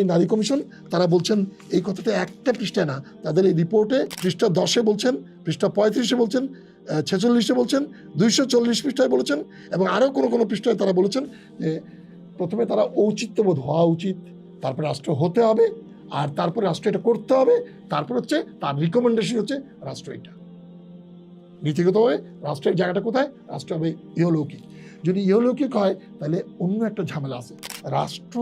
এই নারী কমিশন, তারা বলছেন এই কথাটা একটা পৃষ্ঠায় না, তাদের এই রিপোর্টে পৃষ্ঠা দশে বলছেন, পৃষ্ঠা পঁয়ত্রিশে বলছেন ছেচল্লিশে বলছেন, দুইশো চল্লিশ পৃষ্ঠায় বলেছেন এবং আরও কোনো কোনো পৃষ্ঠায় তারা বলেছেন যে প্রথমে তারা ঔচিত্যবোধ হওয়া উচিত, তারপরে রাষ্ট্র হতে হবে, আর তারপরে রাষ্ট্র এটা করতে হবে, তারপর হচ্ছে তার রিকমেন্ডেশন হচ্ছে রাষ্ট্র এটা। নীতিগতভাবে রাষ্ট্রের জায়গাটা কোথায়? রাষ্ট্র হবে ইহলৌকিক। যদি ইহলৌকিক হয়, তাহলে অন্য একটা ঝামেলা আছে। রাষ্ট্র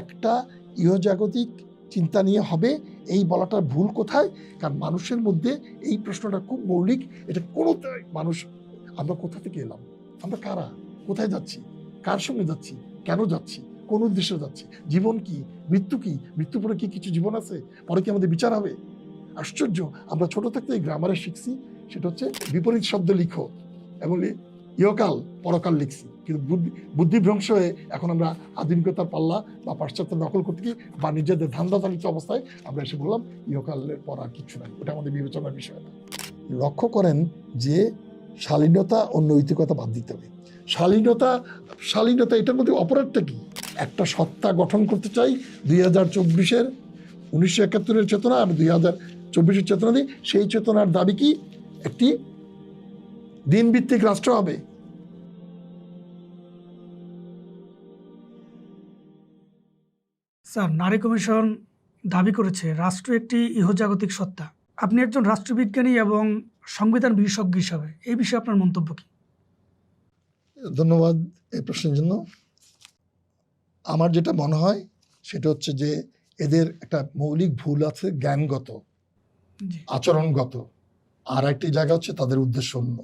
একটা ইহজাগতিক চিন্তা নিয়ে হবে, এই বলাটা ভুল কোথায়? কারণ মানুষের মধ্যে এই প্রশ্নটা খুব মৌলিক, এটা কোনো মানুষ, আমরা কোথা থেকে এলাম? আমরা কারা? কোথায় যাচ্ছি? কার সঙ্গে যাচ্ছি? কেন যাচ্ছি? কোন উদ্দেশ্যে যাচ্ছি? জীবন কি? মৃত্যু কি? মৃত্যু পরে কি কিছু জীবন আছে? পরে কি আমাদের বিচার হবে? আশ্চর্য! আমরা ছোট থাকতে এই গ্রামারে শিখছি, সেটা হচ্ছে বিপরীত শব্দ লিখো। এবং ইহকাল পরকাল লিখছি। কিন্তু বুদ্ধি, বুদ্ধিভ্রংশ হয়ে এখন আমরা আধুনিকতার পাল্লা বা পাশ্চাত্য নকল করতে গিয়ে বা নিজেদের ধান্দা চালিত অবস্থায় আমরা এসে বললাম, ইহকালের পর আর কিছু নাই। ওটা আমাদের বিবেচনার বিষয় না। লক্ষ্য করেন যে শালীনতা ও নৈতিকতা বাদ দিতে হবে। শালীনতা শালীনতা এটার মধ্যে অপরাধটা কি? একটা সত্তা গঠন করতে চাই দুই হাজার চব্বিশের, উনিশশো একাত্তরের চেতনা আর দুই হাজার চব্বিশের চেতনা দিয়ে। সেই চেতনার দাবি কি? একটি দিনভিত্তিক রাষ্ট্র হবে। স্যার নারী কমিশন দাবি করেছে রাষ্ট্র একটি ইহজাগতিক সত্তা। আপনি একজন রাষ্ট্রবিজ্ঞানী এবং সংবিধান বিশেষজ্ঞ হিসাবে এই বিষয়ে আপনার মন্তব্য কি? ধন্যবাদ এই প্রশ্নের জন্য। আমার যেটা মনে হয় সেটা হচ্ছে যে এদের একটা মৌলিক ভুল আছে জ্ঞানগত আচরণগত। আর একটি জায়গা হচ্ছে তাদের উদ্দেশ্য অন্য।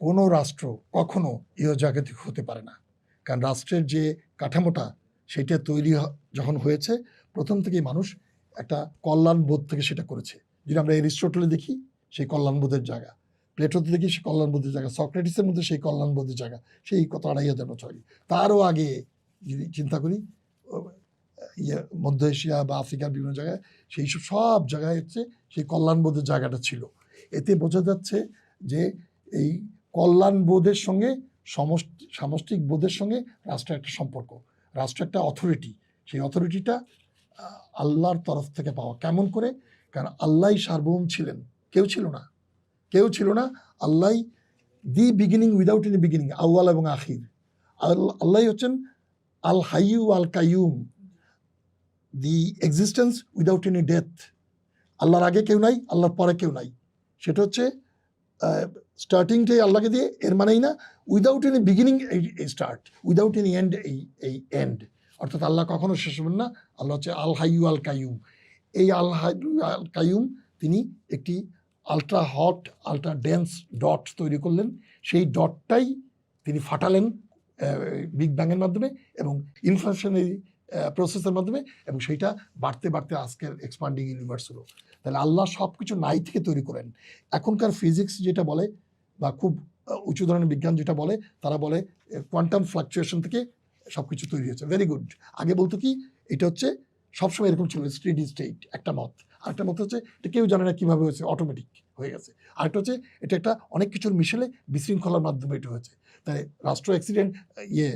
কোনো রাষ্ট্র কখনো ইহজাগতিক হতে পারে না। কারণ রাষ্ট্রের যে কাঠামোটা, সেটা তৈরি যখন হয়েছে, প্রথম থেকেই মানুষ একটা কল্যাণ বোধ থেকে সেটা করেছে। যদি আমরা এরিস্টটলে দেখি, সেই কল্যাণ বোধের জায়গা। প্লেটোতে দেখি, সেই কল্যাণ বোধের জায়গা। সক্রেটিসের মধ্যে সেই কল্যাণ বোধের জায়গা। সেই কত আড়াই হাজার বছর তারও আগে যদি চিন্তা করি ইয়ে মধ্য এশিয়া বা আফ্রিকার বিভিন্ন জায়গায়, সেই সব সব জায়গায় হচ্ছে সেই কল্যাণবোধের জায়গাটা ছিল। এতে বোঝা যাচ্ছে যে এই কল্যাণবোধের সঙ্গে সমষ্টি, সামষ্টিক বোধের সঙ্গে রাষ্ট্রের একটা সম্পর্ক। রাষ্ট্র একটা অথরিটি সেই অথরিটিটা আল্লাহর তরফ থেকে পাওয়া। কেমন করে? কারণ আল্লাহ সার্বভৌম ছিলেন। কেউ ছিল না। কেউ ছিল না। আল্লাহ the beginning without any beginning আউয়াল এবং আখির। আল্লাহ হচ্ছেন আল হাইউ আল Qayyum the existence without any death আল্লাহর আগে কেউ নাই, আল্লাহর পরে কেউ নাই। সেটা হচ্ছে স্টার্টিংটাই আল্লাহকে দিয়ে, এর মানেই না উইদাউট এনি বিগিনিং এই স্টার্ট উইদাউট এনি এন্ড এই এই এন্ড অর্থাৎ আল্লাহ কখনো শেষ হবেন না, আল্লাহ হচ্ছে আল হাইউ আল কাইয়ুম। এই আল হাইউ আল কাইয়ুম তিনি একটি ultra hot ultra dense dot তৈরি করলেন। সেই ডটটাই তিনি ফাটালেন বিগ ব্যাংয়ের মাধ্যমে এবং ইনফ্লেশনারি প্রসেসের মাধ্যমে এবং সেইটা বাড়তে বাড়তে আজকের এক্সপান্ডিং ইউনিভার্স হলো। তাহলে আল্লাহ সব কিছু নাই থেকে তৈরি করেন। এখনকার ফিজিক্স যেটা বলে বা খুব উঁচু ধরনের বিজ্ঞান যেটা বলে, তারা বলে কোয়ান্টাম ফ্লাকচুয়েশন থেকে সব কিছু তৈরি হয়েছে। ভেরি গুড আগে বলতো কি, এটা হচ্ছে সবসময় এরকম ছিল স্টেডি স্টেট একটা মত আরেকটা মত হচ্ছে, এটা কেউ জানে না কীভাবে হয়েছে অটোমেটিক হয়ে গেছে। আরেকটা হচ্ছে, এটা একটা অনেক কিছুর মিশেলে বিশৃঙ্খলার মাধ্যমে এটা হয়েছে। তাই রাষ্ট্র অ্যাক্সিডেন্ট ইয়ে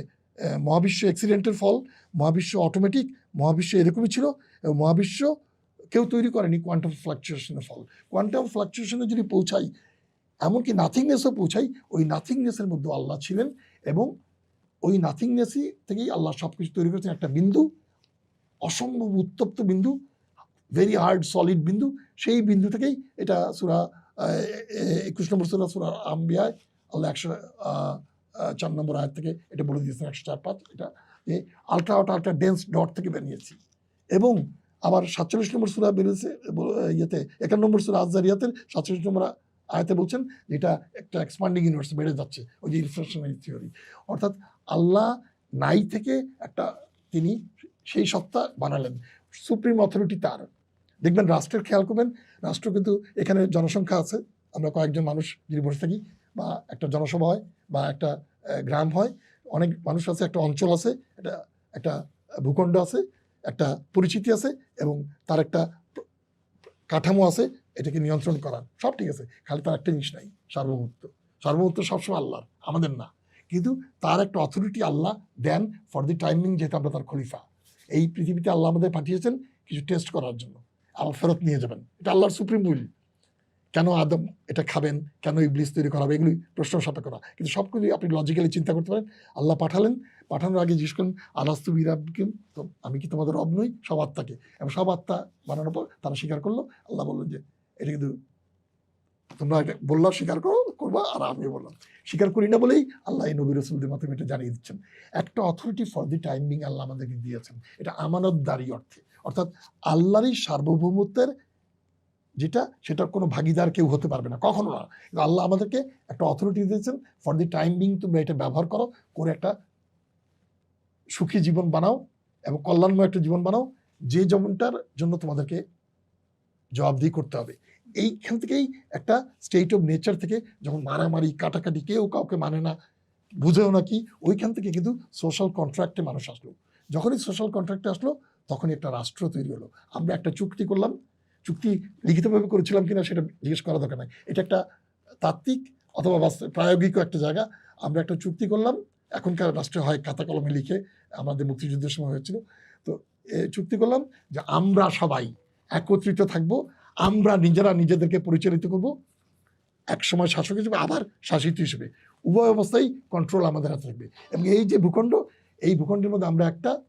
মহাবিশ্ব অ্যাক্সিডেন্টের ফল, মহাবিশ্ব অটোমেটিক মহাবিশ্ব এরকমই ছিল, এবং মহাবিশ্ব কেউ তৈরি করেনি কোয়ান্টাম ফ্লাকচুয়েশনের ফল। কোয়ান্টাম ফ্লাকচুয়েশনে যদি পৌঁছাই এমনকি নাথিংনেসও পৌঁছাই ওই নাথিংনেসের মধ্যে আল্লাহ ছিলেন এবং ওই নাথিংনেসই থেকেই আল্লাহ সব কিছু তৈরি করেছেন। একটা বিন্দু, অসম্ভব উত্তপ্ত বিন্দু ভেরি হার্ড সলিড বিন্দু। সেই বিন্দু থেকেই এটা সুরা একুশ নম্বর সুরা সুরা আম্বিয়ায় আল্লাহ একশো চার নম্বর আয়াত থেকে এটা বলে দিয়েছেন, একশো চার পাঁচ। এটা যে আলট্রা আলট্রা ডেন্স ডট থেকে বেরিয়েছি। এবং আবার সাতচল্লিশ নম্বর সুরা বেরিয়েছে ইয়েতে, একান্ন নম্বর সুরা আজারিয়াতের সাতচল্লিশ নম্বর আয়াতে বলছেন যে এটা একটা এক্সপান্ডিং ইউনিভার্স বেড়ে যাচ্ছে, ওই যে ইনফ্লেশনারি থিওরি অর্থাৎ আল্লাহ নাই থেকে একটা তিনি সেই সত্তা বানালেন। সুপ্রিম অথরিটি তার। দেখবেন রাষ্ট্রের খেয়াল করবেন, রাষ্ট্র কিন্তু এখানে জনসংখ্যা আছে, আমরা কয়েকজন মানুষ যদি বসে থাকি, বা একটা জনসভা হয়, বা একটা গ্রাম হয়, অনেক মানুষ আছে, একটা অঞ্চল আছে, একটা একটা ভূখণ্ড আছে, একটা পরিচিতি আছে, এবং তার একটা কাঠামো আছে এটাকে নিয়ন্ত্রণ করার। সব ঠিক আছে, খালি তার একটা জিনিস নাই, সার্বভৌমত্ব। সার্বভৌমত্ব সবসময় আল্লাহর, আমাদের না। কিন্তু তার একটা অথরিটি আল্লাহ দেন ফর দি টাইমিং যেহেতু আমরা তার খলিফা। এই পৃথিবীতে আল্লাহ আমাদের পাঠিয়েছেন কিছু টেস্ট করার জন্য। আবার ফেরত নিয়ে যাবেন। এটা আল্লাহর সুপ্রিম উইল কেন আদম এটা খাবেন? কেন ইবলিস তৈরি করা হবে? এগুলি প্রশ্ন সাপেক্ষ করা কিন্তু সব সবগুলি আপনি লজিক্যালি চিন্তা করতে পারেন। আল্লাহ পাঠালেন। পাঠানোর আগে জিজ্ঞেস করেন, আলাস্তু বিরাবিকিম তো আমি কি তোমাদের রব নই? সব আত্মাকে। এবং সব আত্মা বানানোর পর তারা স্বীকার করল। আল্লাহ বললেন যে এটা কিন্তু তোমরা এটা বললাম, স্বীকার করো, করবা, আর আমি বললাম। স্বীকার করি না বলেই আল্লাহ এই নবী রসুলদের মাধ্যমে এটা জানিয়ে দিচ্ছেন। একটা অথরিটি ফর দি টাইমিং আল্লাহ আমাদেরকে দিয়েছেন। এটা আমানতদারি অর্থে। অর্থাৎ আল্লাহরই সার্বভৌমত্বের যেটা, সেটার কোনো ভাগিদার কেউ হতে পারবে না, কখনো না। কিন্তু আল্লাহ আমাদেরকে একটা অথরিটি দিয়েছেন ফর দি টাইম তোমরা এটা ব্যবহার করো, করে একটা সুখী জীবন বানাও এবং কল্যাণময় একটা জীবন বানাও, যে যেমনটার জন্য তোমাদেরকে জবাবদিহি করতে হবে। এইখান থেকেই একটা স্টেট অফ নেচার থেকে যখন মারামারি, কাটাকাটি কেউ কাউকে মানে না, বুঝেও না কি, ওইখান থেকে কিন্তু সোশ্যাল কন্ট্রাক্টে মানুষ আসলো। যখনই সোশ্যাল কন্ট্রাক্টে আসলো, তখনই একটা রাষ্ট্র তৈরি হলো। আমরা একটা চুক্তি করলাম। চুক্তি লিখিতভাবে করেছিলাম কিনা সেটা জিজ্ঞেস করা দরকার নাই। এটা একটা তাত্ত্বিক অথবা প্রায়োগিকও একটা জায়গা। আমরা একটা চুক্তি করলাম। এখনকার রাষ্ট্রে হয় খাতা কলমে লিখে আমাদের মুক্তিযুদ্ধের সময় হয়েছিল। তো চুক্তি করলাম যে আমরা সবাই একত্রিত থাকব, আমরা নিজেরা নিজেদেরকে পরিচালিত করব। এক সময় শাসক হিসেবে, আবার শাসিত হিসেবে। উভয় অবস্থায় কন্ট্রোল আমাদের হাতে থাকবে। এবং এই যে ভূখণ্ড, এই ভূখণ্ডের মধ্যে আমরা একটা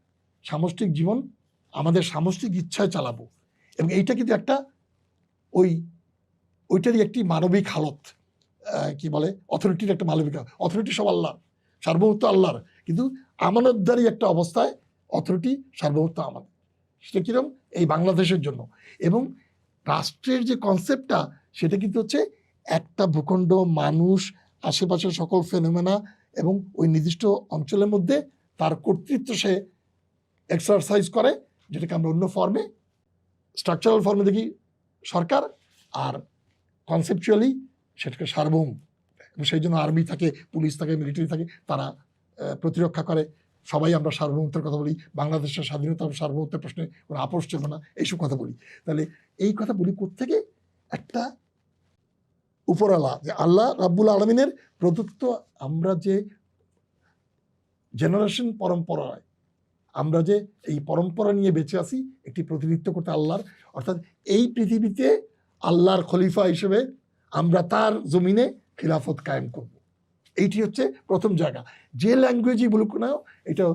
সামষ্টিক জীবন, আমাদের সামষ্টিক ইচ্ছায় চালাবো। এবং এইটা কিন্তু একটা ওই, ওইটারই একটি মানবিক হালত। কি বলে? অথরিটির একটা মানবিক অথরিটি সব আল্লাহ, সার্বভৌমত্ব আল্লাহর। কিন্তু আমানতদারি একটা অবস্থায়, অথরিটি সার্বভৌমত্ব আমাদের। সেটা কিরম? এই বাংলাদেশের জন্য। এবং রাষ্ট্রের যে কনসেপ্টটা সেটা কিন্তু হচ্ছে একটা ভূখণ্ড, মানুষ, আশেপাশের সকল ফেনোমেনা এবং ওই নির্দিষ্ট অঞ্চলের মধ্যে তার কর্তৃত্ব সে এক্সারসাইজ করে, যেটাকে আমরা অন্য ফর্মে স্ট্রাকচারাল ফর্মে দেখি সরকার, আর কনসেপচুয়ালি সেটাকে সার্বভৌম। সেই জন্য আর্মি থাকে পুলিশ থাকে মিলিটারি থাকে, তারা প্রতিরক্ষা করে। সবাই আমরা সার্বভৌমত্বের কথা বলি, বাংলাদেশের স্বাধীনতা সার্বভৌমত্বের প্রশ্নে কোনো আপোষ চলবে না, এইসব কথা বলি। তাহলে এই কথা বলি কোত্থেকে? একটা উপরালা যে আল্লাহ রাব্বুল আলমিনের প্রদত্ত আমরা যে জেনারেশন পরম্পরায় আমরা যে এই পরম্পরা নিয়ে বেঁচে আছি, একটি প্রতিনিধিত্ব করতে আল্লাহর, অর্থাৎ এই পৃথিবীতে আল্লাহর খলিফা হিসেবে আমরা তার জমিনে খিলাফত কায়েম করব। এইটি হচ্ছে প্রথম জায়গা। যে ল্যাঙ্গুয়েজই বলুক না এটা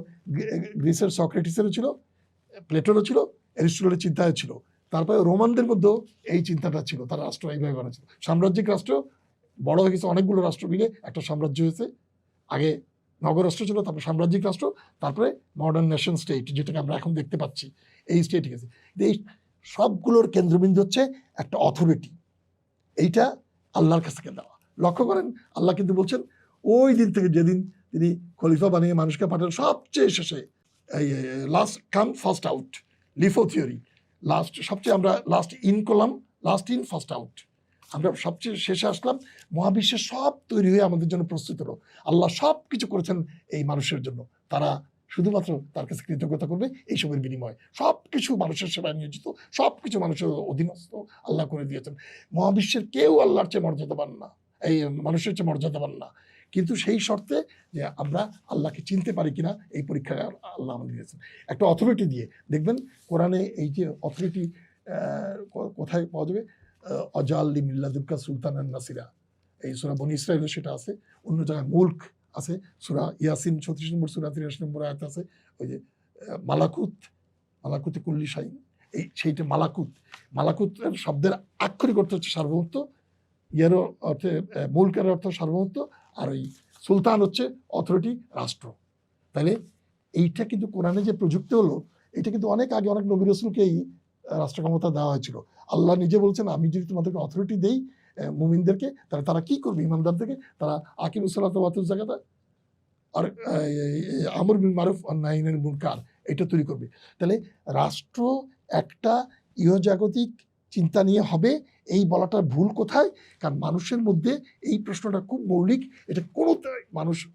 গ্রিসের সক্রেটিসেরও ছিল, প্লেটোরও ছিল অ্যারিস্টলের চিন্তায় ছিল। তারপরে রোমানদের মধ্যেও এই চিন্তাটা ছিল, তারা রাষ্ট্র এইভাবে বানাচ্ছিল। সাম্রাজ্যিক রাষ্ট্র, বড় হয়ে গেছে অনেকগুলো রাষ্ট্র মিলে একটা সাম্রাজ্য হয়েছে। আগে নগরাষ্ট্র ছিল, তারপরে সাম্রাজ্যিক রাষ্ট্র, তারপরে মডার্ন নেশন স্টেট যেটাকে আমরা এখন দেখতে পাচ্ছি, এই স্টেট গেছে। এই সবগুলোর কেন্দ্রবিন্দু হচ্ছে একটা অথরিটি এইটা আল্লাহর কাছ দেওয়া লক্ষ্য করেন, আল্লাহ কিন্তু বলছেন ওই দিন থেকে যেদিন তিনি খলিফা বানিয়ে মানুষকে পাঠান সবচেয়ে শেষে, এই last come first out LIFO theory. Last সবচেয়ে আমরা লাস্ট ইন করলাম লাস্ট ইন ফার্স্ট আউট আমরা সবচেয়ে শেষে আসলাম মহাবিশ্বের সব তৈরি হয়ে আমাদের জন্য প্রস্তুত হলো। আল্লাহ সব কিছু করেছেন এই মানুষের জন্য। তারা শুধুমাত্র তার কাছে কৃতজ্ঞতা করবে এইসবের বিনিময়ে। সব কিছু মানুষের সেবায় নিয়োজিত, সব কিছু মানুষের অধীনস্থ আল্লাহ করে দিয়েছেন। মহাবিশ্বের কেউ আল্লাহর চেয়ে মর্যাদাবান না, এই, মানুষের চেয়ে মর্যাদাবান না। কিন্তু সেই শর্তে যে আমরা আল্লাহকে চিনতে পারি কিনা, এই পরীক্ষায় আল্লাহ আমাদের দিয়েছেন। একটা অথরিটি দিয়ে, দেখবেন কোরআনে এই যে অথরিটি কোথায় পাওয়া যাবে? অজাল্লি মিল্লাদুল্কা সুলতান নাসিরা। এই সুরা বনি ইসরায়েলে সেটা আছে, অন্য জায়গায় মুল্ক আছে, সুরা ইয়াসিন ছত্রিশ নম্বর, সুরা তিরাশি নম্বর আয়াত আছে, ওই যে মালাকুত, মালাকুতে কুল্লি শাইন এই সেইটা মালাকুত। মালাকুতের শব্দের আক্ষরিক অর্থ হচ্ছে সার্বভৌমত্ব, ইয়ারও অর্থে মুল্কের অর্থ সার্বভৌমত্ব আর ওই সুলতান হচ্ছে অথরিটি রাষ্ট্র। তাহলে এইটা কিন্তু কোরআনে যে প্রযুক্তি হলো, এটা কিন্তু অনেক আগে অনেক নবী রসুলকেই রাষ্ট্র ক্ষমতা দেওয়া হয়েছিল। আল্লাহ নিজে বলছেন, আমি যদি তোমাদেরকে অথরিটি দেই মুমিনদেরকে, তাহলে তারা কি করবে? ইমানদার থেকে তারা আকিম জায়গাটা আর আমর বিন মারুফ অন্যায়নের মুনকার। এটা তৈরি করবে। তাহলে রাষ্ট্র একটা ইহজাগতিক চিন্তা নিয়ে হবে এই বলাটা ভুল কোথায়? কারণ মানুষের মধ্যে এই প্রশ্নটা খুব মৌলিক। এটা কোনো মানুষ,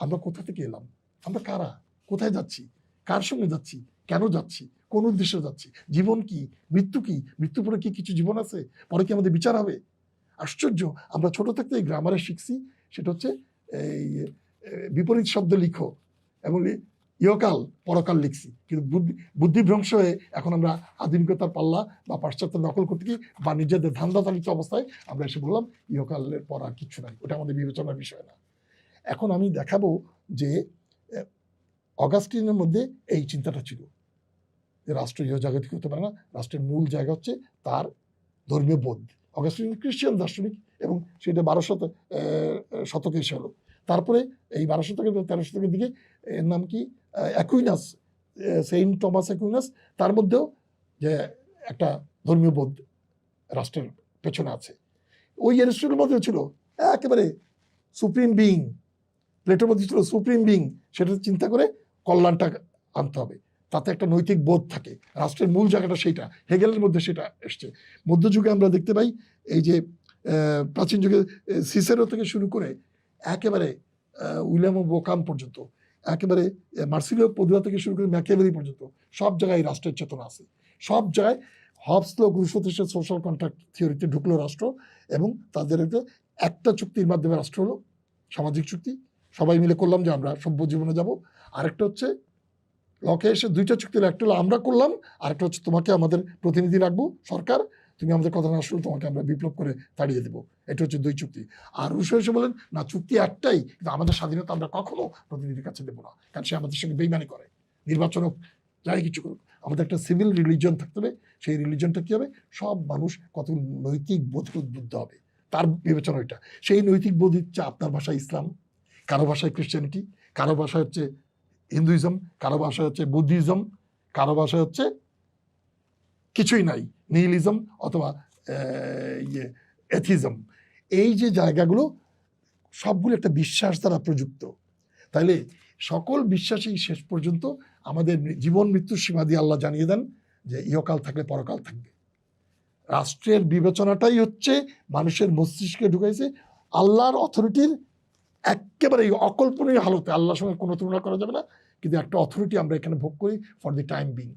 আমরা কোথা থেকে এলাম? আমরা কারা? কোথায় যাচ্ছি? কার সঙ্গে যাচ্ছি? কেন যাচ্ছি? কোন উদ্দেশ্যে যাচ্ছি? জীবন কি? মৃত্যু কি? মৃত্যু পরে কি কিছু জীবন আছে? পরে কি আমাদের বিচার হবে? আশ্চর্য! আমরা ছোট থাকতে এই গ্রামারে শিখছি। সেটা হচ্ছে এই বিপরীত শব্দ লিখো। এবং ইহকাল, পরকাল লিখছি। কিন্তু বুদ্ধি বুদ্ধিভ্রংশ হয়ে এখন আমরা আধুনিকতার পাল্লা বা পাশ্চাত্য নকল করতে কি বা নিজেদের ধান্দা চালিত অবস্থায় আমরা এসে বললাম, ইহকালের পর আর কিছু নাই। ওটা আমাদের বিবেচনার বিষয় না। এখন আমি দেখাবো যে অগাস্টিনের মধ্যে এই চিন্তাটা ছিল। যে রাষ্ট্র ইহ ইহজাগতিক হতে পারে না, রাষ্ট্রের মূল জায়গা হচ্ছে তার ধর্মীয় বোধ। অগাস্টিন খ্রিস্টান দার্শনিক এবং সেটা বারো শত শতকে এসে হলো তারপরে এই বারো শতকের তেরো শতকের দিকে, এর নাম কি? Aquinas saint Thomas Aquinas. তার মধ্যেও যে একটা ধর্মীয় বোধ রাষ্ট্রের পেছনে আছে। ওই অ্যারিস্টলের মধ্যে ছিল একেবারে সুপ্রিম বিং, প্লেটোর মধ্যে ছিল সুপ্রিম বিং। সেটা চিন্তা করে কল্যাণটা আনতে হবে। তাতে একটা নৈতিক বোধ থাকে। রাষ্ট্রের মূল জায়গাটা সেইটা, হেগেলের মধ্যে সেটা এসছে। মধ্যযুগে আমরা দেখতে পাই এই যে প্রাচীন যুগে সিসেরো থেকে শুরু করে একেবারে উইলিয়াম বোকাম পর্যন্ত, একেবারে মার্সিলিও পদুয়া থেকে শুরু করে ম্যাকেবেরি পর্যন্ত, সব জায়গায় রাষ্ট্রের চেতনা আছে। সব জায়গায় হবসলো গুরুসতেশের সোশ্যাল কন্ট্রাক্ট থিওরিতে ঢুকলো রাষ্ট্র এবং তাদের একটা চুক্তির মাধ্যমে রাষ্ট্র হলো, সামাজিক চুক্তি। সবাই মিলে করলাম যে আমরা সভ্য জীবনে যাব। আরেকটা হচ্ছে, লকে এসে দুইটা চুক্তি একটা হলো আমরা করলাম, আরেকটা হচ্ছে তোমাকে আমাদের প্রতিনিধি রাখব, সরকার। তুমি আমাদের কথা না শুনলে তোমাকে আমরা বিপ্লব করে তাড়িয়ে দেবো। এটা হচ্ছে দুই চুক্তি। আর রুশো এসে বলেন, না, চুক্তি একটাই, কিন্তু আমাদের স্বাধীনতা আমরা কখনো প্রতিনিধির কাছে দেবো না। কারণ সে আমাদের সঙ্গে বেইমানি করে। নির্বাচন হোক, যাই কিছু করুক, আমাদের একটা সিভিল রিলিজন থাকতে হবে। সেই রিলিজনটা কী হবে? সব মানুষ কত নৈতিক বোধে উদ্বুদ্ধ হবে। তার বিবেচনা ওইটা সেই নৈতিক বোধ হচ্ছে আপনার ভাষায় ইসলাম, কারও ভাষায় খ্রিশ্চানিটি কারও ভাষায় হচ্ছে হিন্দুইজম কারও ভাষায় হচ্ছে বুদ্ধিজম কারও ভাষায় হচ্ছে কিছুই নাই। নিহিলিজম অথবা ইয়ে এথিজম এই যে জায়গাগুলো, সবগুলো একটা বিশ্বাস দ্বারা প্রযুক্ত। তাইলে সকল বিশ্বাসই শেষ পর্যন্ত আমাদের জীবন মৃত্যুর সীমা দিয়ে আল্লাহ জানিয়ে দেন যে ইহকাল থাকলে পরকাল থাকবে। রাষ্ট্রের বিবেচনাটাই হচ্ছে মানুষের মস্তিষ্কে ঢুকাইছে, আল্লাহর অথরিটির একেবারে অকল্পনীয় হালতে। আল্লাহর সঙ্গে কোনো তুলনা করা যাবে না, কিন্তু একটা অথরিটি আমরা এখানে ভোগ করি ফর দি টাইম বিং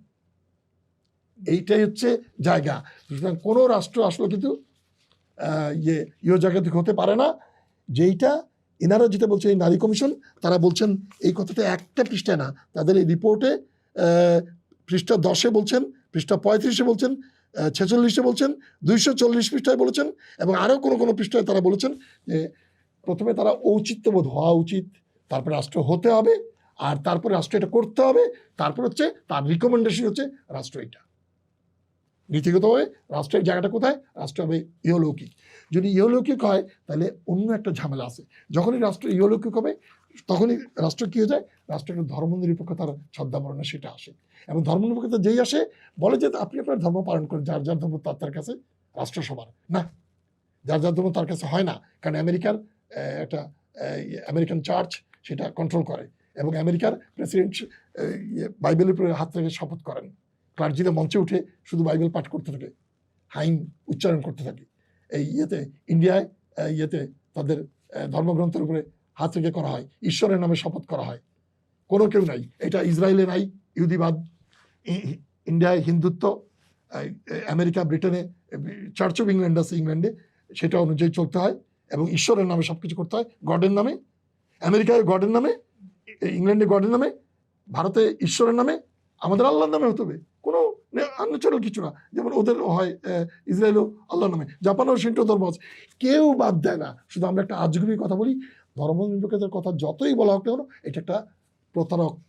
এইটাই হচ্ছে জায়গা। সুতরাং কোনো রাষ্ট্র আসলে কিন্তু ইয়ে ইয়ে জায়গাতে হতে পারে না। যেইটা এনারা যেটা বলছে, এই নারী কমিশন, তারা বলছেন এই কথাটা একটা পৃষ্ঠায় না। তাদের এই রিপোর্টে পৃষ্ঠা দশে বলছেন, পৃষ্ঠা পঁয়ত্রিশে বলছেন ছেচল্লিশে বলছেন, দুইশো চল্লিশ পৃষ্ঠায় বলেছেন এবং আরও কোনো কোনো পৃষ্ঠায় তারা বলেছেন যে প্রথমে তারা ঔচিত্যবোধ হওয়া উচিত, তারপরে রাষ্ট্র হতে হবে, আর তারপরে রাষ্ট্র এটা করতে হবে, তারপর হচ্ছে তার রিকমেন্ডেশন হচ্ছে রাষ্ট্র এটা। নীতিগতভাবে রাষ্ট্রের জায়গাটা কোথায়? রাষ্ট্র হবে ইহলৌকিক। যদি ইহলৌকিক হয় তাহলে অন্য একটা ঝামেলা আছে। যখনই রাষ্ট্র ইহলৌকিক হবে তখনই রাষ্ট্র কী হয়ে যায়? রাষ্ট্র একটা ধর্ম নিরপেক্ষতার ছদ্মাবরণে সেটা আসে। এবং ধর্ম নিরপেক্ষতা যেই আসে বলে যে আপনি আপনার ধর্ম পালন করেন যার যার ধর্ম তার তার কাছে রাষ্ট্র সবার। না যার যার ধর্ম তার কাছে হয় না। কারণ আমেরিকার একটা ইয়ে, আমেরিকান চার্চ সেটা কন্ট্রোল করে এবং আমেরিকার প্রেসিডেন্ট বাইবেলের উপরে হাত থেকে শপথ করেন। ক্লার্জিরা মঞ্চে উঠে শুধু বাইবেল পাঠ করতে থাকে, হাইন উচ্চারণ করতে থাকে। এই ইয়েতে, ইন্ডিয়ায় ইয়েতে তাদের ধর্মগ্রন্থের উপরে হাত রেখে করা হয়। ঈশ্বরের নামে শপথ করা হয়। কোনো কেউ নাই। এটা ইসরায়েলে নাই, ইহুদিবাদ ইন্ডিয়ায় হিন্দুত্ব আমেরিকা, ব্রিটেনে চার্চ অফ ইংল্যান্ড আছে ইংল্যান্ডে। সেটা অনুযায়ী চলতে হয় এবং ঈশ্বরের নামে সব কিছু করতে হয়। গডের নামে, আমেরিকায় গডের নামে ইংল্যান্ডে গডের নামে, ভারতে ঈশ্বরের নামে, আমাদের আল্লাহর নামে হতে হবে। আনন্যাচারাল কিছু না। যেমন ওদের হয় ইসরায়েলও আল্লাহর নামে। জাপানেও সিন্টো ধর্ম আছে। কেউ বাদ দেয় না। শুধু আমরা একটা আজগুবি কথা বলি, ধর্ম নিরপেক্ষতার কথা যতই বলা হোক কেন, এটা একটা প্রতারক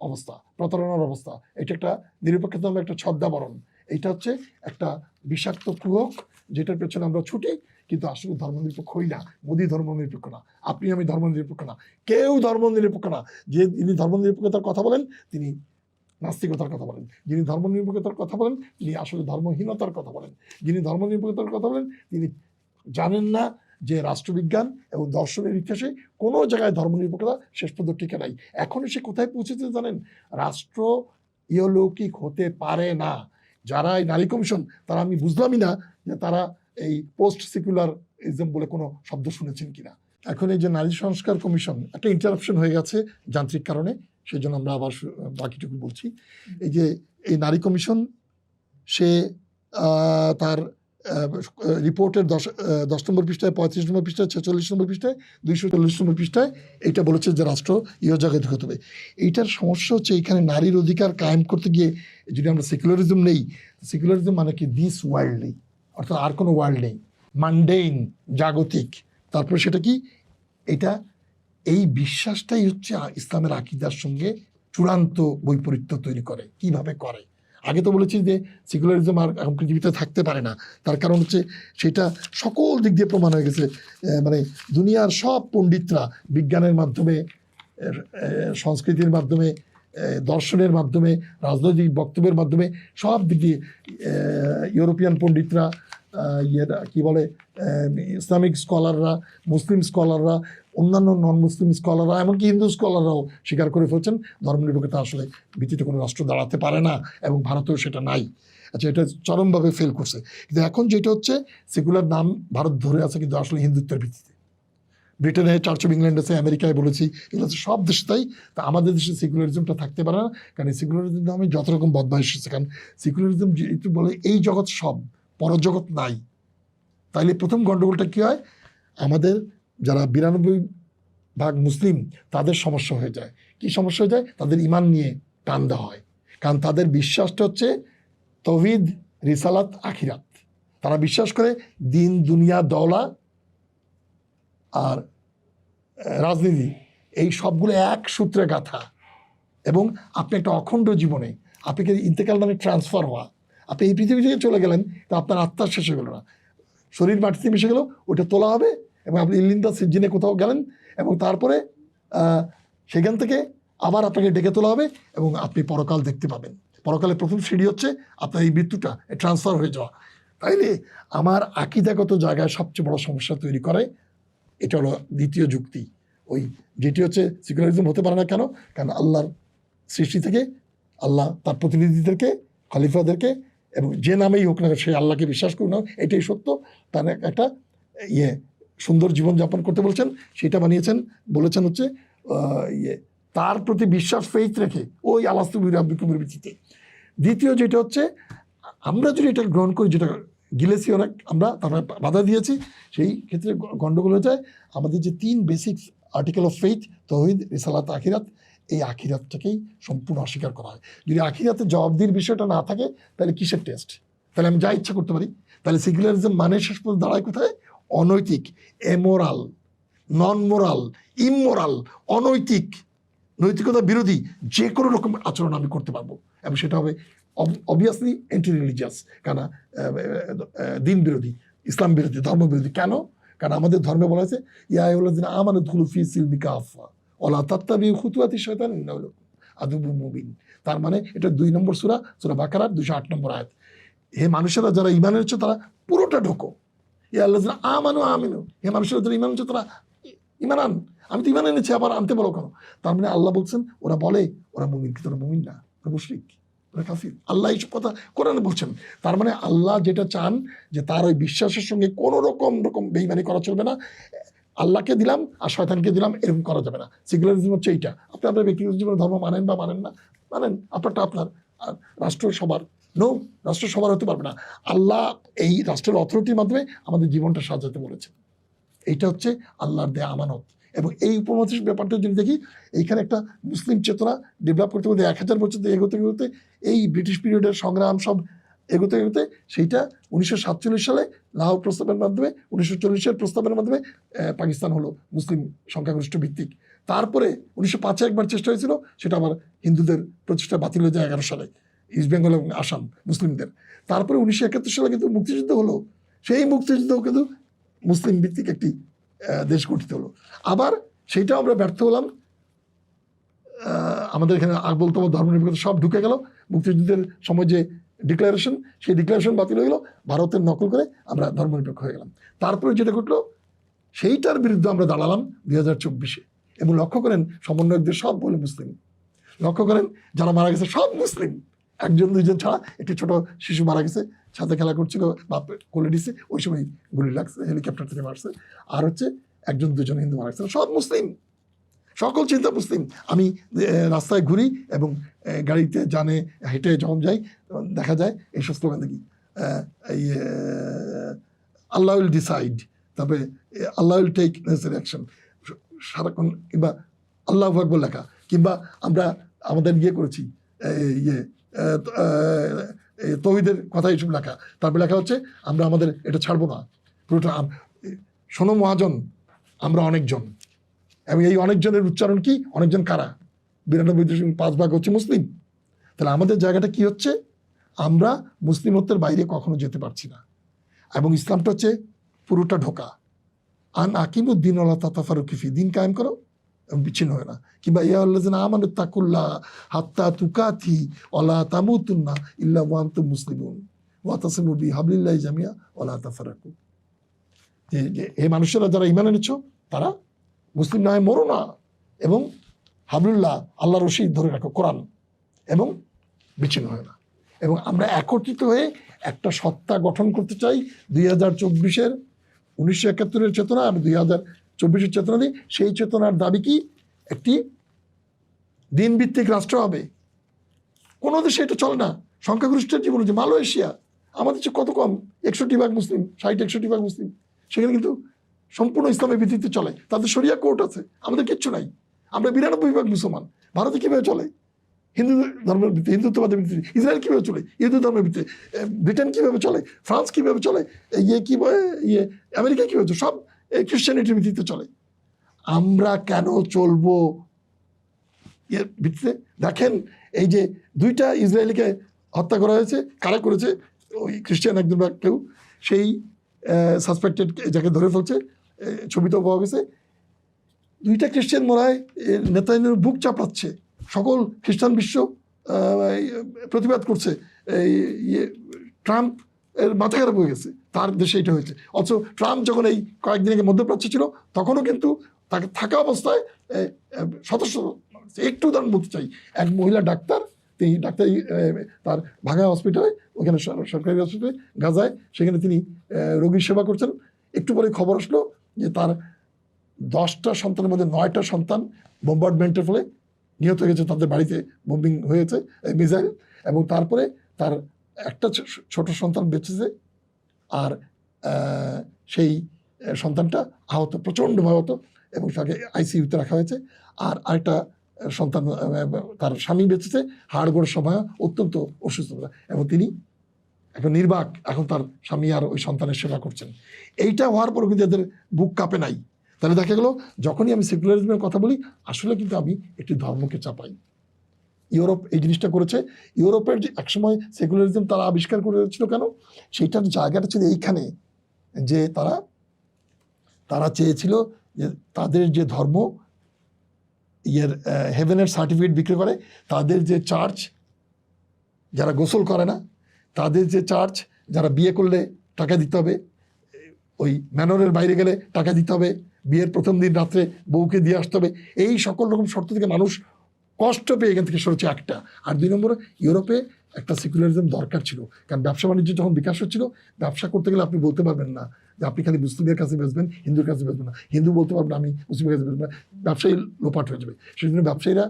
অবস্থা, প্রতারণার অবস্থা। এটা একটা নিরপেক্ষতা একটা ছদ্মাবরণ। এটা হচ্ছে একটা বিষাক্ত কুহক যেটার পেছনে আমরা ছুটি, কিন্তু আসলে ধর্ম নিরপেক্ষ হই না। মোদী ধর্ম নিরপেক্ষ না। আপনি আমি ধর্ম নিরপেক্ষ না। কেউ ধর্ম নিরপেক্ষ না। যে তিনি ধর্ম নিরপেক্ষতার কথা বলেন, তিনি নাস্তিকতার কথা বলেন, যিনি ধর্ম নিরপেক্ষতার কথা বলেন, তিনি আসলে ধর্মহীনতার কথা বলেন। যিনি ধর্ম নিরপেক্ষতার কথা বলেন, তিনি জানেন না যে রাষ্ট্রবিজ্ঞান এবং দর্শনের ইতিহাসে কোনো জায়গায় ধর্মনিরপেক্ষতা শেষ পর্যন্ত টিকে নাই। এখন সে কোথায় পৌঁছেছে জানেন? রাষ্ট্র ইয়লৌকিক হতে পারে না। যারা এই নারী কমিশন, তারা আমি বুঝলামই না যে তারা এই পোস্ট সিকুলার ইজম বলে কোনো শব্দ শুনেছেন কিনা। এখন এই যে নারী সংস্কার কমিশন, একটা ইন্টারাপশন হয়ে গেছে যান্ত্রিক কারণে। সেই জন্য আমরা আবার বাকিটুকু বলছি। এই যে এই নারী কমিশন, সে তার রিপোর্টের দশ দশ নম্বর পৃষ্ঠায়, পঁয়ত্রিশ নম্বর পৃষ্ঠায়, ছেচল্লিশ নম্বর পৃষ্ঠায়, দুইশো চল্লিশ নম্বর পৃষ্ঠায় এইটা বলেছে যে রাষ্ট্র ইহজাগতিক হতে হবে। এইটার সমস্যা হচ্ছে এখানে নারীর অধিকার কায়েম করতে গিয়ে যদি আমরা সেকুলারিজম নেই, সেকুলারিজম মানে কি? দিস ওয়ার্ল্ড নেই। অর্থাৎ আর কোনো ওয়ার্ল্ড নেই। মান্ডেইন জাগতিক। তারপরে সেটা কি? এটা এই বিশ্বাসটাই হচ্ছে ইসলামের আকিদার সঙ্গে চূড়ান্ত বৈপরীত্য তৈরি করে, কীভাবে করে? আগে তো বলেছি যে সেকুলারিজম আর এখন পৃথিবীতে থাকতে পারে না। তার কারণ হচ্ছে সেটা সকল দিক দিয়ে প্রমাণ হয়ে গেছে। মানে দুনিয়ার সব পণ্ডিতরা বিজ্ঞানের মাধ্যমে সংস্কৃতির মাধ্যমে দর্শনের মাধ্যমে, রাজনৈতিক বক্তব্যের মাধ্যমে সব দিক দিয়ে ইউরোপিয়ান পণ্ডিতরা ইয়েরা, কি বলে ইসলামিক স্কলাররা, মুসলিম স্কলাররা, অন্যান্য নন মুসলিম স্কলাররা, এমনকি হিন্দু স্কলাররাও স্বীকার করে ফেলছেন। ধর্মনিরপেক্ষতা আসলে ভিত্তিতে কোনো রাষ্ট্র দাঁড়াতে পারে না এবং ভারতেও সেটা নাই। আচ্ছা এটা চরমভাবে ফেল করছে। কিন্তু এখন যেটা হচ্ছে, সেগুলোর নাম ভারত ধরে আছে কিন্তু আসলে হিন্দুত্বের ভিত্তিতে। ব্রিটেনে চার্চ অফ ইংল্যান্ড আছে, আমেরিকায় বলেছি, এগুলো হচ্ছে সব দেশে তাই। তা আমাদের দেশে সেকুলারিজমটা থাকতে পারে না, কারণ সেকুলারিজম নামে যত রকম বদমাইশ কারণ সেকুলারিজম যেহেতু বলে, এই জগৎ সব। পরজগৎ নাই। তাইলে প্রথম গণ্ডগোলটা কী হয়? আমাদের যারা বিরানব্বই ভাগ মুসলিম, তাদের সমস্যা হয়ে যায়। কি সমস্যা হয়ে যায়? তাদের ইমান নিয়ে টান দেওয়া হয়। কারণ তাদের বিশ্বাসটা হচ্ছে তহিদ, রিসালাত, আখিরাত। তারা বিশ্বাস করে দিন, দুনিয়া, দৌলা আর রাজনীতি, এই সবগুলো এক সূত্রে গাথা। এবং আপনি একটা অখণ্ড জীবনে আপনাকে ইন্তেকাল নামে ট্রান্সফার হওয়া আপনি এই পৃথিবী থেকে চলে গেলেন, তো আপনার আত্মার শেষ হয়ে গেল না। শরীর মাটিতে মিশে গেল, ওটা তোলা হবে এবং আপনি ইল্লিন্দা সিজিনে কোথাও গেলেন এবং তারপরে সেখান থেকে আবার আপনাকে ডেকে তোলা হবে এবং আপনি পরকাল দেখতে পাবেন। পরকালের প্রথম সিঁড়ি হচ্ছে আপনার এই মৃত্যুটা ট্রান্সফার হয়ে যাওয়া। তাইলে আমার আকিদাগত জায়গায় সবচেয়ে বড় সমস্যা তৈরি করে, এটা হলো দ্বিতীয় যুক্তি। ওই যেটি হচ্ছে সিকুলারিজম হতে পারে না কেন? কারণ আল্লাহর সৃষ্টি থেকে, আল্লাহ তার প্রতিনিধিদেরকে, খলিফাদেরকে এবং যে নামেই হোক না সেই আল্লাহকে বিশ্বাস করুন না, এটাই সত্য। তার একটা ইয়ে সুন্দর জীবনযাপন করতে বলেছেন, সেটা বানিয়েছেন, বলেছেন হচ্ছে ইয়ে তার প্রতি বিশ্বাস ফেইথ রেখে, ওই আলাস্তুবির আব্বিকুমের ভিত্তিতে। দ্বিতীয় যেটা হচ্ছে, আমরা যদি এটা গ্রহণ করি, যেটা গিলেছি অনেক, আমরা তারা বাধা দিয়েছি, সেই ক্ষেত্রে গণ্ডগোল হয়ে যায়। আমাদের যে তিন বেসিক আর্টিকেল অফ ফেইথ তহিদ, রিসালাত, আখিরাত এই আখিরাতটাকেই সম্পূর্ণ অস্বীকার করা হয়। যদি আখিরাতের জবাবদির বিষয়টা না থাকে, তাহলে কিসের টেস্ট তাহলে আমি যা ইচ্ছা করতে পারি। তাহলে সেকুলারিজম মানে শেষ পর্যন্ত দাঁড়ায় কোথায়? অনৈতিক এমোরাল নন মোরাল ইমোরাল অনৈতিক, নৈতিকতা বিরোধী যে কোনো রকম আচরণ আমি করতে পারব। এবং সেটা হবে অবভিয়াসলি এন্টি রিলিজিয়াস কেন দিন বিরোধী, ইসলাম বিরোধী, ধর্ম বিরোধী। কেন? কারণ আমাদের ধর্মে বলা হয়েছে, ইয়া দিন আমার ধুলু ফি সিলমিকা আফা ওলা তাত্তাবি খুতুয়াতি শয়তান ইন্নাহু আদুবু মুবিন। তার মানে এটা দুই নম্বর সুরা সুরা বাকারার দুশো আট নম্বর আয়াত। হে মানুষেরা যারা ইমানের হচ্ছে তারা পুরোটা ঢোকো। ইয়া আল্লাহ আমানু আমিনু, হে মানুষেরা যারা ইমান হচ্ছে তারা ইমান আন। আমি তো ইমান এনেছি, আবার আনতে বলো কেন? তার মানে আল্লাহ বলছেন, ওরা বলে, ওরা মুমিন, কিন্তু ওরা মুমিন না, ওরা মুশরিক, ওরা কাফির। আল্লাহ এইসব কথা কোরআনে বলছেন। তার মানে আল্লাহ যেটা চান, যে তার ওই বিশ্বাসের সঙ্গে কোনো রকম রকম বেইমানি করা চলবে না। আল্লাহকে দিলাম আর শয়তানকে দিলাম, এরকম করা যাবে না। সেকুলারিজম হচ্ছে এইটা। আপনি আপনার ব্যক্তিগত জীবনে ধর্ম মানেন বা মানেন না, মানেন। আপনারটা আপনার। আর রাষ্ট্র সবার। নো রাষ্ট্র সবার হতে পারবে না। আল্লাহ এই রাষ্ট্রের অথরিটির মাধ্যমে আমাদের জীবনটা সাজাতে বলেছে এইটা হচ্ছে আল্লাহর দেয়া আমানত। এবং এই উপমহাদেশ ব্যাপারটা যদি দেখি, এইখানে একটা মুসলিম চেতনা ডেভেলপ করতে করতে এক হাজার বছর এগোতে এগোতে এই ব্রিটিশ পিরিয়ডের সংগ্রাম সব এগোতে এগোতে সেইটা উনিশশো সাতচল্লিশ সালে লাহোর প্রস্তাবের মাধ্যমে, উনিশশো চল্লিশের প্রস্তাবের মাধ্যমে পাকিস্তান হলো মুসলিম সংখ্যাগরিষ্ঠ ভিত্তিক। তারপরে উনিশশো পাঁচে একবার চেষ্টা হয়েছিল, সেটা আবার হিন্দুদের প্রচেষ্টা বাতিল হয়ে যায় এগারো সালে ইস্ট বেঙ্গল এবং আসাম মুসলিমদের। তারপরে উনিশশো একাত্তর সালে কিন্তু মুক্তিযুদ্ধ হলো, সেই মুক্তিযুদ্ধও কিন্তু মুসলিম ভিত্তিক একটি দেশ গঠিত হলো। আবার সেইটাও আমরা ব্যর্থ হলাম আমাদের এখানে আকবল তোমার ধর্মনিরপেক্ষতা সব ঢুকে গেল, মুক্তিযুদ্ধের সময় যে ডিক্লারেশন সেই ডিক্লারেশন বাতিল হয়ে গেল, ভারতের নকল করে আমরা ধর্মনিরপেক্ষ হয়ে গেলাম। তারপরে যেটা ঘটলো, সেইটার বিরুদ্ধে আমরা দাঁড়ালাম দুই হাজার চব্বিশে। এবং লক্ষ্য করেন, সমন্বয়কদের সব বলে মুসলিম। লক্ষ্য করেন, যারা মারা গেছে সব মুসলিম। একজন, দুইজন ছাড়া একটি ছোট শিশু মারা গেছে, সাথে খেলা করছিল বাপ কোলে দিছে, ওই সময় গুলি লাগছে, হেলিকপ্টার থেকে মারছে। আর হচ্ছে, একজন, দুজন হিন্দু মারা গেছে, সব মুসলিম। সকল চিন্তা মুসলিম। আমি রাস্তায় ঘুরি এবং গাড়িতে জানে হেঁটে যখন যাই দেখা যায় এইসব স্লোগান দেখি এই আল্লাহ উইল ডিসাইড। তবে আল্লাহ উইল টেক নেসেসারি অ্যাকশন। সারাক্ষণ কিংবা আল্লাহ আকবর লেখা। কিংবা আমরা আমাদের ইয়ে করেছি ইয়ে তহিদের কথা এইসব লেখা। তারপরে লেখা হচ্ছে, আমরা আমাদের এটা ছাড়বো না। পুরোটা শোনো মহাজন, আমরা অনেকজন। এবং এই অনেকজনের উচ্চারণ কি? অনেকজন কারা? বিরানব্বই দশমিক পাঁচ ভাগ হচ্ছে মুসলিম। তাহলে আমাদের জায়গাটা কি হচ্ছে? আমরা মুসলিমত্বের বাইরে কখনো যেতে পারছি না। এবং ইসলামটা হচ্ছে পুরোটা ঢোকা। আন আকিমুদ্দিন আল্লাহ তাতাফারুকিফি দিন কায়েম করো এবং বিচ্ছিন্ন হয় না। কিংবা ইয়া আল্লাহ আমানু তাকুল্লাহ হাত্তা তুকাথি ওলা তামুতুন্না ইল্লা ওয়ান্তু মুসলিমুন ওয়াতাসিমু বি হাবলিল্লাহি জামিয়া ওলা তাফারাকু। এই মানুষেরা যারা ইমান এনেছ, তারা মুসলিম না হয় মরো না। এবং হাবলুল্লাহ আল্লাহ রশিদ ধরে রাখো, কোরআন। এবং বিচ্ছিন্ন হয় না। এবং আমরা একত্রিত হয়ে একটা সত্তা গঠন করতে চাই দুই হাজার চব্বিশের, উনিশশো একাত্তরের চেতনা আর দুই হাজার চব্বিশের চেতনা দিয়ে। সেই চেতনার দাবি কি? একটি দিনভিত্তিক রাষ্ট্র হবে। কোনো দেশে এটা চলে না। সংখ্যাগরিষ্ঠের জীবন যে মালয়েশিয়া। আমাদের চেয়ে কত কম? একষট্টি ভাগ মুসলিম, ষাট, একষট্টি ভাগ মুসলিম। সেখানে কিন্তু সম্পূর্ণ ইসলামের ভিত্তিতে চলে। তাদের শরিয়া কোর্ট আছে, আমাদের কিচ্ছু নাই। আমরা বিরানব্বই ভাগ মুসলমান। ভারতে কীভাবে চলে? হিন্দু ধর্মের ভিত্তি, হিন্দুত্ববাদের ভিত্তি, ইসরায়েল কীভাবে চলে? হিন্দু ধর্মের ভিত্তি ব্রিটেন কীভাবে চলে? ফ্রান্স কীভাবে চলে? ইয়ে কী ইয়ে আমেরিকা কীভাবে চলে? সব খ্রিস্টানিটির ভিত্তিতে চলে। আমরা কেন চলবো? এর ভিত্তিতে? দেখেন, এই যে দুইটা ইসরায়েলিকে হত্যা করা হয়েছে, কারা করেছে? ওই খ্রিস্টান একজন কেউ, সেই সাসপেক্টেড যাকে ধরে ফেলছে এ, ছবিতেও পাওয়া গেছে। দুইটা খ্রিস্টান মরায় নেতানিয়াহুর বুক চাপড়াচ্ছে। সকল খ্রিস্টান বিশ্ব প্রতিবাদ করছে। এই ইয়ে ট্রাম্প এর মাথা খারাপ হয়ে গেছে। তার দেশে এটা হয়েছে। অথচ ট্রাম্প যখন এই কয়েকদিন আগে মধ্যপ্রাচ্যে ছিল তখনও কিন্তু তাকে থাকা অবস্থায় সদস্য একটু উদাহরণ বলতে চাই। এক মহিলা ডাক্তার তিনি ডাক্তার তার ভাঙা হসপিটালে ওখানে সরকারি হসপিটালে গাজায় সেখানে তিনি রোগীর সেবা করছেন। একটু পরে খবর আসলো যে তার দশটা সন্তানের মধ্যে নয়টা সন্তান বোম্বার্ডমেন্টের ফলে নিহত হয়ে গেছে তাদের বাড়িতে বোম্বিং হয়েছে মিসাইল। এবং তারপরে তার একটা ছোট সন্তান বেঁচেছে আর সেই সন্তানটা আহত, প্রচণ্ডভাবে আহত এবং তাকে আইসিইউতে রাখা হয়েছে। আর আরেকটা সন্তান তার স্বামী বেঁচেছে, হাড়গোড় সময় অত্যন্ত অসুস্থতা এবং তিনি এখন নির্বাক, এখন তার স্বামী আর ওই সন্তানের সেবা করছেন। এইটা হওয়ার পর কিন্তু এদের বুক কাঁপে নাই। তাহলে দেখা গেল, যখনই আমি সেকুলারিজমের কথা বলি, আসলে কিন্তু আমি একটি ধর্মকে চাপাই। ইউরোপ এই জিনিসটা করেছে। ইউরোপের যে একসময় সেকুলারিজম তারা আবিষ্কার করেছিল কেন? সেইটার জায়গাটা ছিল এইখানে যে তারা তারা চেয়েছিল যে তাদের যে ধর্ম, ইয়ের হেভেনের সার্টিফিকেট বিক্রি করে, তাদের যে চার্চ যারা গোসল করে না তাদের যে চার্জ যারা বিয়ে করলে টাকা দিতে হবে, ওই ম্যানরের বাইরে গেলে টাকা দিতে হবে, বিয়ের প্রথম দিন রাত্রে বউকে দিয়ে আসতে হবে, এই সকল রকম শর্ত থেকে মানুষ কষ্ট পেয়ে এখান থেকে সরেছে একটা। আর দুই নম্বরে, ইউরোপে একটা সেকুলারিজম দরকার ছিল। কারণ ব্যবসা বাণিজ্য যখন বিকাশ হচ্ছিল, ব্যবসা করতে গেলে আপনি বলতে পারবেন না যে আপনি খালি মুসলিমের কাছে বেচবেন, হিন্দুর কাছে বেচবেন না। হিন্দু বলতে পারবেন আমি মুসলিমের কাছে বেচবেন না। ব্যবসায়ী লোপাট হয়ে যাবে। সেই জন্য ব্যবসায়ীরা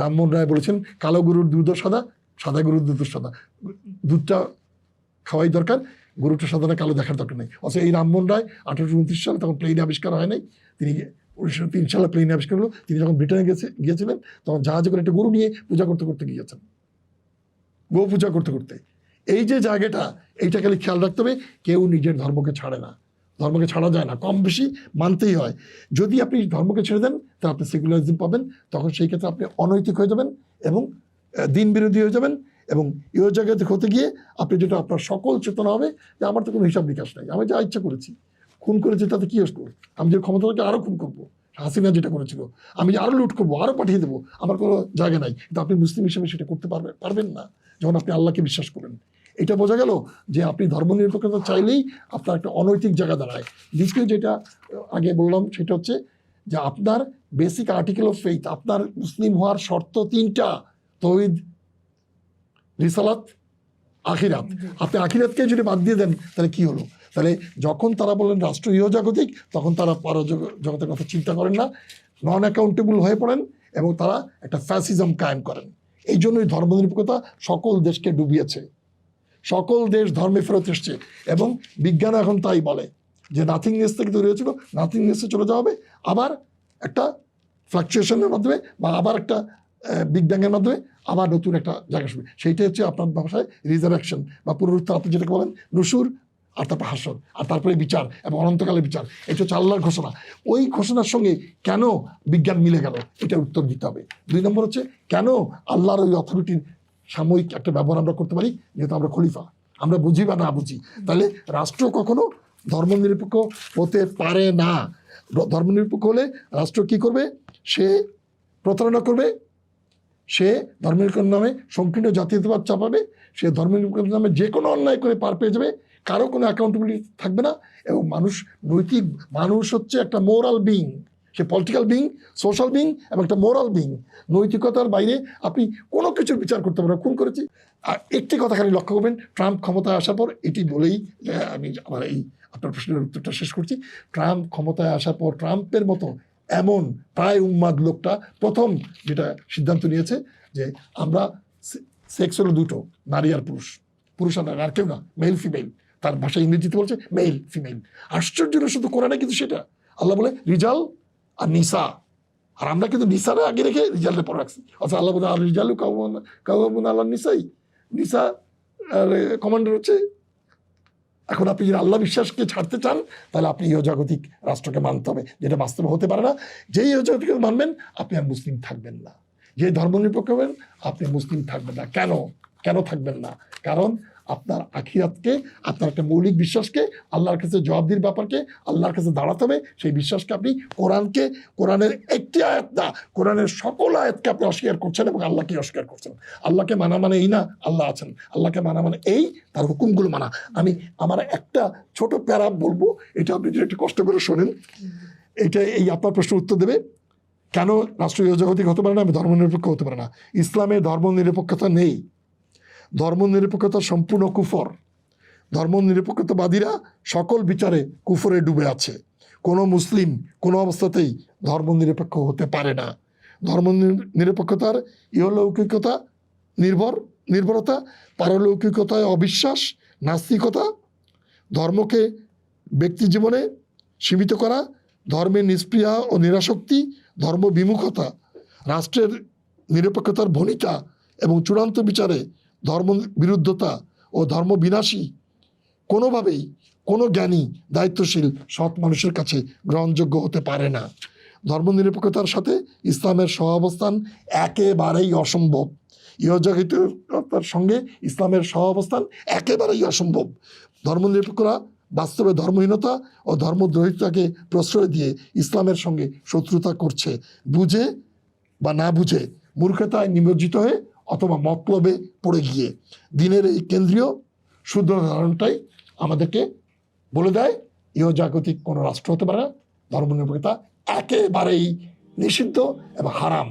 রামমোহন রায় বলেছেন, কালো গরুর দুধ সাদা গরুর দুধ সাদা। দুধটা খাওয়াই দরকার, গরুটা সাদা না কালো দেখার দরকার নেই। অথচ এই রামমোহন রায় আঠারোশো উনত্রিশ সালে তখন প্লেন আবিষ্কার হয় নাই। তিনি উনিশশো তিন সালে প্লেন আবিষ্কার হলো। তিনি যখন ব্রিটেনে গেছে, গিয়েছিলেন, তখন জাহাজে করে একটা গরু নিয়ে পূজা করতে করতে গিয়েছেন। গো পূজা করতে করতে। এই যে জায়গাটা, এইটা খালি খেয়াল রাখতে হবে, কেউ নিজের ধর্মকে ছাড়ে না। ধর্মকে ছাড়া যায় না, কম বেশি মানতেই হয়। যদি আপনি ধর্মকে ছেড়ে দেন, তাহলে আপনি সেকুলারিজম পাবেন, তখন সেই ক্ষেত্রে আপনি অনৈতিক হয়ে যাবেন এবং দিন বিরোধী হয়ে যাবেন এবং ইহ জায়গাতে হতে গিয়ে আপনি যেটা আপনার সকল চেতনা হবে যে আমার তো কোনো হিসাব নিকাশ নাই। আমি যা ইচ্ছা করেছি, খুন করেছি তাতে কি আসব আমি যে ক্ষমতা থাকে আরও খুন করব, হাসিনা যেটা করেছিল, আমি আরও লুট করব আরও পাঠিয়ে দেবো, আমার কোনো জায়গা নাই। কিন্তু আপনি মুসলিম হিসেবে সেটা করতে পারবেন পারবেন না, যখন আপনি আল্লাহকে বিশ্বাস করেন। এটা বোঝা গেল যে আপনি ধর্মনিরপেক্ষতা চাইলেই আপনার একটা অনৈতিক জায়গা দাঁড়ায়। দ্বিতীয় যেটা আগে বললাম সেটা হচ্ছে যে আপনার বেসিক আর্টিকেল অফ ফেইথ আপনার মুসলিম হওয়ার শর্ত তিনটা। তৌহিদ রিসালাত আখিরাত। আপনি আখিরাতকে যদি বাদ দিয়ে দেন তাহলে কি হলো? তাহলে যখন তারা বলেন রাষ্ট্র ইহজাগতিক তখন তারা পরজগ- জগতের কথা চিন্তা করেন না নন অ্যাকাউন্টেবল হয়ে পড়েন এবং তারা একটা ফ্যাসিজম কায়েম করেন। এই জন্যই ধর্মনিরপেক্ষতা সকল দেশকে ডুবিয়েছে। সকল দেশ ধর্মে ফেরত এসছে এবং বিজ্ঞান এখন তাই বলে যে নাথিংনেস থেকে তৈরি হয়েছিল নাথিং নাথিংনেসে চলে যাওয়া হবে। আবার একটা ফ্লাকচুয়েশনের মাধ্যমে বা আবার একটা বিগ ব্যাংয়ের মাধ্যমে আবার নতুন একটা জায়গা শুরু। সেইটা হচ্ছে আপনার ভাষায় রিজার্ভেকশন বা পুনরুত্থান, আপনি যেটাকে বলেন নসুর আর তারপর হাসর আর তারপরে বিচার এবং অনন্তকালের বিচার। এটা হচ্ছে আল্লাহর ঘোষণা। ওই ঘোষণার সঙ্গে কেন বিজ্ঞান মিলে গেল? এটার উত্তর দিতে হবে। দুই নম্বর হচ্ছে কেন আল্লাহর ওই অথরিটির সাময়িক একটা ব্যবহার আমরা করতে পারি? যেহেতু আমরা খলিফা। আমরা বুঝি বা না বুঝি? তাহলে রাষ্ট্র কখনো ধর্মনিরপেক্ষ হতে পারে না। ধর্মনিরপেক্ষ হলে রাষ্ট্র কি করবে? সে প্রতারণা করবে সে ধর্মনিরপেক্ষ নামে সংকীর্ণ জাতীয়তাবাদ চাপাবে, সে ধর্মনিরপেক্ষ নামে যে কোনো অন্যায় করে পার পেয়ে যাবে, কারও কোনো অ্যাকাউন্টেবিলিটি থাকবে না এবং মানুষ নৈতিক মানুষ হচ্ছে একটা মোরাল বিং সে পলিটিক্যাল বিং সোশ্যাল বিং এবং একটা মোরাল বিং নৈতিকতার বাইরে আপনি কোনো কিছুর বিচার করতে পারবেন না। খুন করেছি আর একটি কথা খালি লক্ষ্য করবেন, ট্রাম্প ক্ষমতায় আসার পর এটি বলেই আমি আমার এই আপনার প্রশ্নের উত্তরটা শেষ করছি ট্রাম্প ক্ষমতায় আসার পর ট্রাম্পের মতো এমন প্রায় উন্মাদ লোকটা প্রথম যেটা সিদ্ধান্ত নিয়েছে যে আমরা সেক্স হলো দুটো, নারী আর পুরুষ। পুরুষ আর আর কেউ না মেল ফিমেল তার ভাষা ইংরেজিতে বলছে মেল ফিমেল আশ্চর্য শুধু কোরআনে কিন্তু সেটা। আল্লাহ বলে, রিজাল আর নিসা। আর আমরা কিন্তু নিসারে আগে রেখে রিজাল্টে পরে রাখছি। অর্থাৎ আল্লাহ বলে, আর রিজালু কাউন কাউন আল্লাহ নিসাই। নিসা আর কমান্ডার হচ্ছে এখন আপনি যদি আল্লাহ বিশ্বাসকে ছাড়তে চান, তাহলে আপনি ইহজাগতিক রাষ্ট্রকে মানতে হবে, যেটা বাস্তবে হতে পারে না। যেই ইহজাগতিক মানবেন, আপনি আর মুসলিম থাকবেন না। যে ধর্মনিরপেক্ষ হবেন, আপনি মুসলিম থাকবেন না। কেন? কেন থাকবেন না? কারণ আপনার আখিরাতকে, আপনার একটা মৌলিক বিশ্বাসকে, আল্লাহর কাছে জবাবদির ব্যাপারকে, আল্লাহর কাছে দাঁড়াতে হবে। সেই বিশ্বাসকে আপনি কোরআনকে, কোরআনের একটি আয়াত না, কোরআনের সকল আয়াতকে আপনি অস্বীকার করছেন এবং আল্লাহকে অস্বীকার করছেন। আল্লাহকে মানা মানে এই না, আল্লাহ আছেন। আল্লাহকে মানা মানে এই, তার হুকুমগুলো মানা। আমি আমার একটা ছোট প্যারা বলব, এটা আপনি যদি একটু কষ্ট করে শোনেন, এটা এই আপনার প্রশ্ন উত্তর দেবে, কেন রাষ্ট্রীয় জগতিক হতে পারে না আমি ধর্মনিরপেক্ষ হতে পারে না? ইসলামে ধর্মনিরপেক্ষতা নেই। ধর্মনিরপেক্ষতা সম্পূর্ণ কুফর। ধর্মনিরপেক্ষতাবাদীরা সকল বিচারে কুফরে ডুবে আছে। কোনো মুসলিম কোনো অবস্থাতেই ধর্মনিরপেক্ষ হতে পারে না। ধর্ম নিরপেক্ষতার ইহলৌকিকতা নির্ভর, নির্ভরতা, পারলৌকিকতায় অবিশ্বাস, নাস্তিকতা, ধর্মকে ব্যক্তি জীবনে সীমিত করা, ধর্মের নিষ্ক্রিয়া ও নিরাসক্তি ধর্ম বিমুখতা রাষ্ট্রের নিরপেক্ষতার ভূমিকা এবং চূড়ান্ত বিচারে ধর্ম বিরুদ্ধতা ও ধর্ম বিনাশী কোনোভাবেই কোনো জ্ঞানী দায়িত্বশীল সৎ মানুষের কাছে গ্রহণযোগ্য হতে পারে না। ধর্মনিরপেক্ষতার সাথে ইসলামের সহাবস্থান একেবারেই অসম্ভব। ইহজাগতিকতার সঙ্গে ইসলামের সহাবস্থান একেবারেই অসম্ভব। ধর্ম ধর্মনিরপেক্ষরা বাস্তবে ধর্মহীনতা ও ধর্মদ্রোহিতাকে প্রশ্রয় দিয়ে ইসলামের সঙ্গে শত্রুতা করছে। বুঝে বা না বুঝে মূর্খতায় নিমজ্জিত হয়ে অথবা মতলবে পড়ে গিয়ে। দিনের এই কেন্দ্রীয় শুদ্ধ ধারণটাই আমাদেরকে বলে দেয় ইহজাগতিক কোনো রাষ্ট্র হতে পারে না ধর্মনিরপেক্ষতা একেবারেই নিষিদ্ধ এবং হারাম।